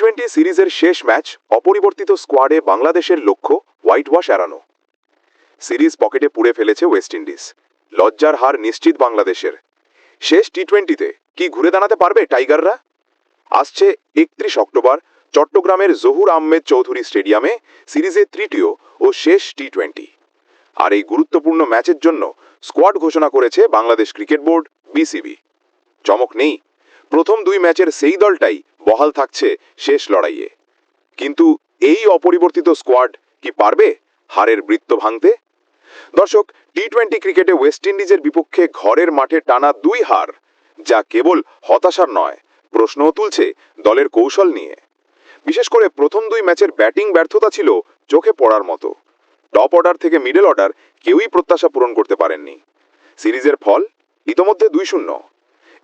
Twenty সিরিজের শেষ match অপরিবর্তিত স্কোয়াডে বাংলাদেশের লক্ষ্য হোয়াইট ওয়াশ এড়ানো। সিরিজ পকেটে পুড়ে ফেলেছে ওয়েস্ট ইন্ডিজ। লজ্জার হার নিশ্চিত বাংলাদেশের। শেষ টি টোয়েন্টিতে কি ঘুরে দাঁড়াতে পারবে টাইগাররা? আসছে একত্রিশ অক্টোবর চট্টগ্রামের জহুর আহমেদ চৌধুরী স্টেডিয়ামে সিরিজের তৃতীয় ও শেষ টি টোয়েন্টি আর এই গুরুত্বপূর্ণ ম্যাচের জন্য স্কোয়াড ঘোষণা করেছে বাংলাদেশ ক্রিকেট বোর্ড, বিসিবি। চমক নেই। প্রথম দুই ম্যাচের সেই দলটাই বহাল থাকছে শেষ লড়াইয়ে। কিন্তু এই অপরিবর্তিত স্কোয়াড কি পারবে হারের বৃত্ত ভাঙতে? দর্শক টি টোয়েন্টি ক্রিকেটে ওয়েস্ট ইন্ডিজের বিপক্ষে ঘরের মাঠে টানা দুই হার, যা কেবল হতাশার নয়, প্রশ্নও তুলছে দলের কৌশল নিয়ে। বিশেষ করে প্রথম দুই ম্যাচের ব্যাটিং ব্যর্থতা ছিল চোখে পড়ার মতো। টপ অর্ডার থেকে মিডল অর্ডার কেউই প্রত্যাশা পূরণ করতে পারেননি। সিরিজের ফল ইতোমধ্যে দুই শূন্য।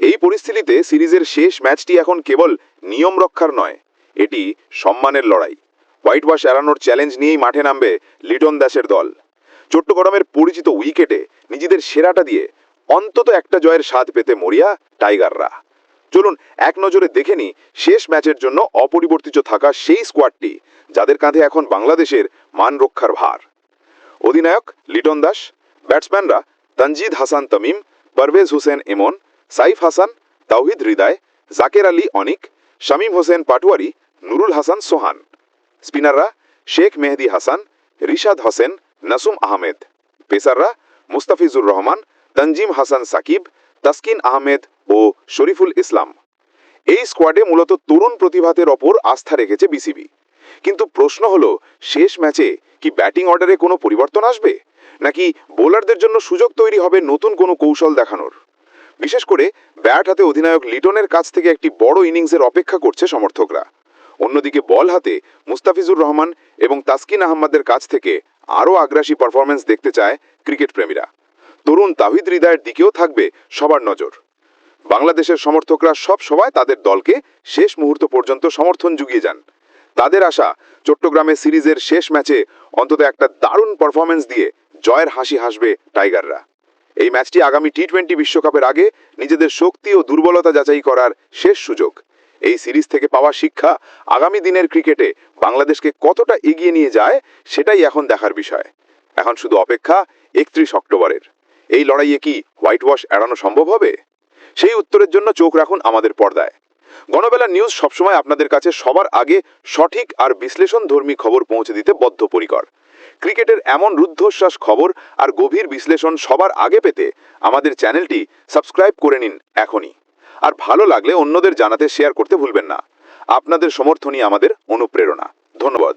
এই পরিস্থিতিতে সিরিজের শেষ ম্যাচটি এখন কেবল নিয়ম রক্ষার নয়, এটি সম্মানের লড়াই। হোয়াইট ওয়াশ এড়ানোর চ্যালেঞ্জ নিয়েই মাঠে নামবে লিটন দাসের দল। চট্টগ্রামের পরিচিত উইকেটে নিজেদের সেরাটা দিয়ে অন্তত একটা জয়ের স্বাদ পেতে মরিয়া টাইগাররা। চলুন, এক নজরে দেখে নি শেষ ম্যাচের জন্য অপরিবর্তিত থাকা সেই স্কোয়াডটি, যাদের কাঁধে এখন বাংলাদেশের মান রক্ষার ভার। অধিনায়ক লিটন দাস, ব্যাটসম্যানরা তঞ্জিদ হাসান তমিম, পারভেজ হোসেন এমন সাইফ হাসান, তাওহিদ হৃদয়, জাকের আলী অনিক, শামীম হোসেন পাটুয়ারি, নুরুল হাসান সোহান। স্পিনাররা শেখ মেহেদি হাসান, রিশাদ হোসেন, নাসুম আহমেদ। পেসাররা মুস্তাফিজুর রহমান তঞ্জিম হাসান সাকিব, তাসকিন আহমেদ ও শরীফুল ইসলাম। এই স্কোয়াডে মূলত তরুণ প্রতিভাতের ওপর আস্থা রেখেছে বিসিবি। কিন্তু প্রশ্ন হলো, শেষ ম্যাচে কি ব্যাটিং অর্ডারে কোনো পরিবর্তন আসবে? নাকি বোলারদের জন্য সুযোগ তৈরি হবে নতুন কোনো কৌশল দেখানোর? বিশেষ করে ব্যাট হাতে অধিনায়ক লিটনের কাছ থেকে একটি বড় ইনিংসের অপেক্ষা করছে সমর্থকরা। অন্যদিকে বল হাতে মুস্তাফিজুর রহমান এবং তাসকিন আহমদের কাছ থেকে আরও আগ্রাসী পারফরমেন্স দেখতে চায় ক্রিকেট প্রেমীরা। তরুণ তাহিদ হৃদয়ের দিকেও থাকবে সবার নজর। বাংলাদেশের সমর্থকরা সব সময় তাদের দলকে শেষ মুহূর্ত পর্যন্ত সমর্থন জুগিয়ে যান। তাদের আশা, চট্টগ্রামে সিরিজের শেষ ম্যাচে অন্তত একটা দারুণ পারফরমেন্স দিয়ে জয়ের হাসি হাসবে টাইগাররা। এই ম্যাচটি আগামী টি টোয়েন্টি বিশ্বকাপের আগে নিজেদের শক্তি ও দুর্বলতা যাচাই করার শেষ সুযোগ। এই সিরিজ থেকে পাওয়া শিক্ষা আগামী দিনের ক্রিকেটে বাংলাদেশকে কতটা এগিয়ে নিয়ে যায় সেটাই এখন দেখার বিষয়। এখন শুধু অপেক্ষা একত্রিশ অক্টোবরের। এই লড়াইয়ে কি হোয়াইট ওয়াশ এড়ানো সম্ভব হবে? সেই উত্তরের জন্য চোখ রাখুন আমাদের পর্দায়। গণবেলা নিউজ সবসময় আপনাদের কাছে সবার আগে সঠিক আর বিশ্লেষণধর্মী খবর পৌঁছে দিতে বদ্ধপরিকর। ক্রিকেটের এমন রুদ্ধশ্বাস খবর আর গভীর বিশ্লেষণ সবার আগে পেতে আমাদের চ্যানেলটি সাবস্ক্রাইব করে নিন এখনই। আর ভালো লাগলে অন্যদের জানাতে শেয়ার করতে ভুলবেন না। আপনাদের সমর্থনই আমাদের অনুপ্রেরণা। ধন্যবাদ।